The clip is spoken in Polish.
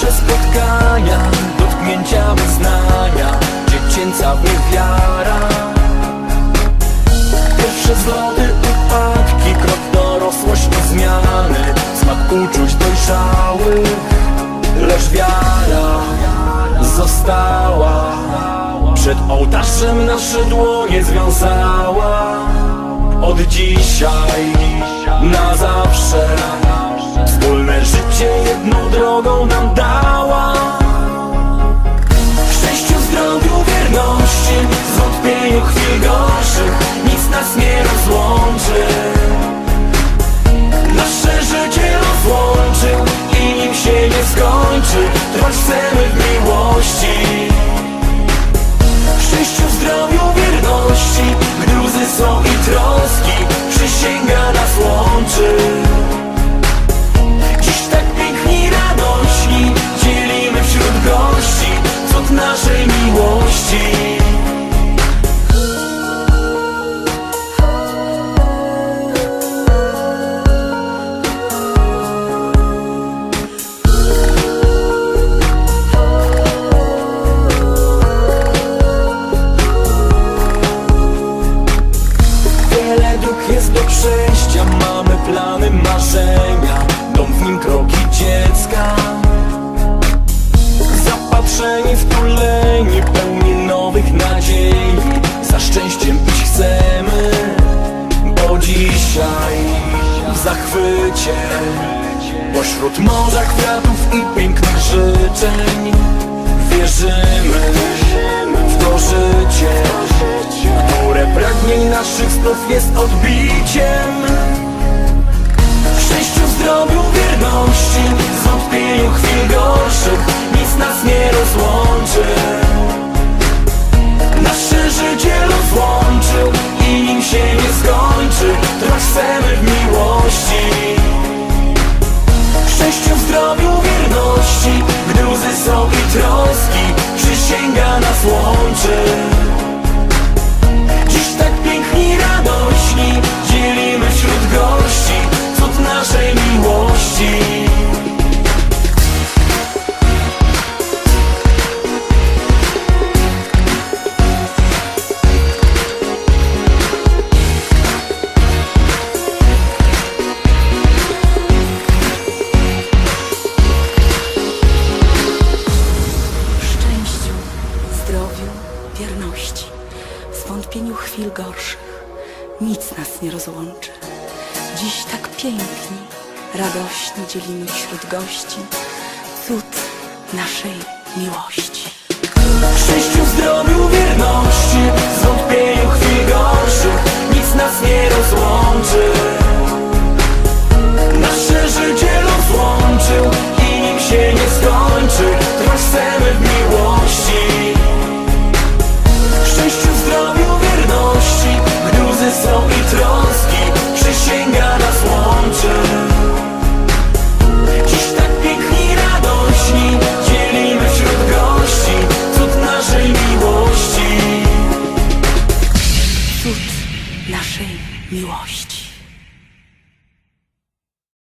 pierwsze spotkania Dotknięcia wyznania Dziecięca w wiara Pierwsze zloty, upadki Krok dorosłości, zmiany Smak uczuć dojrzałych Lecz wiara została. Przed ołtarzem nasze dłonie związała. Od dzisiaj na zawsze. Wspólne życie jedną drogą nam da od naszej miłości. Pośród morza kwiatów i pięknych życzeń Wierzymy w to życie Które pragnień naszych snów jest odbiciem. cierpieniu chwil gorszych nic nas nie rozłączy. Dziś tak piękni, radośni dzielimy wśród gości cud naszej miłości. Krzyściu zdrowiu wierności.